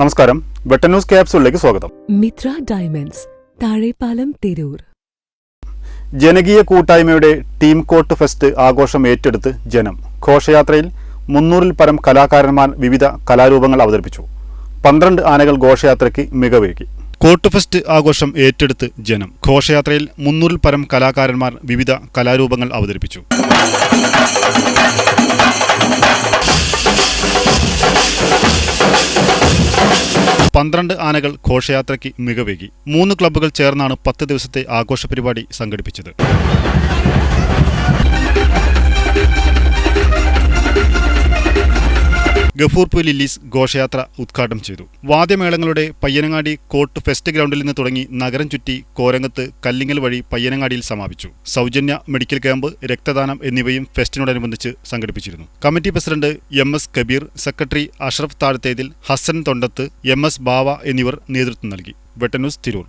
നമസ്കാരം. വെട്ടൻ ന്യൂസ് ക്യാപ്സൂളിലേക്ക് സ്വാഗതം. മിത്ര ഡയമണ്ട്സ് താഴെപ്പാലം തിരൂർ. ജനകീയ കൂട്ടായ്മയുടെ ടീം കോട്ട് ഫെസ്റ്റ് ആഘോഷം ഏറ്റെടുത്ത് ജനം. ഘോഷയാത്രയിൽ മുന്നൂറിൽ പരം കലാകാരന്മാർ വിവിധ കലാരൂപങ്ങൾ അവതരിപ്പിച്ചു. പന്ത്രണ്ട് ആനകൾ ഘോഷയാത്രയ്ക്ക് മികവേകി. കോട്ട് ഫെസ്റ്റ് ആഘോഷം ഏറ്റെടുത്ത് ജനം. ഘോഷയാത്രയിൽ മുന്നൂറിൽ പരം കലാകാരന്മാർ വിവിധ കലാരൂപങ്ങൾ അവതരിപ്പിച്ചു. പന്ത്രണ്ട് ആനകൾ ഘോഷയാത്രയ്ക്ക് മികവേകി. മൂന്ന് ക്ലബ്ബുകൾ ചേർന്നാണ് പത്ത് ദിവസത്തെ ആഘോഷ പരിപാടി സംഘടിപ്പിച്ചത്. ഗഫൂർപൂർ ലില്ലീസ് ഘോഷയാത്ര ഉദ്ഘാടനം ചെയ്തു. വാദ്യമേളങ്ങളുടെ പയ്യനങ്ങാടി കോട്ട് ഫെസ്റ്റ് ഗ്രൗണ്ടിൽ നിന്ന് തുടങ്ങി നഗരം ചുറ്റി കോരങ്ങത്ത് കല്ലിങ്ങൽ വഴി പയ്യനങ്ങാടിയിൽ സമാപിച്ചു. സൗജന്യ മെഡിക്കൽ ക്യാമ്പ് രക്തദാനം എന്നിവയും ഫെസ്റ്റിനോടനുബന്ധിച്ച് സംഘടിപ്പിച്ചിരുന്നു. Committee president M S Kabeer secretary Ashraf Thazhathethil Hasan Thondath M S Bava എന്നിവർ നേതൃത്വം നൽകി. വെട്ടന്യൂസ് തിരൂർ.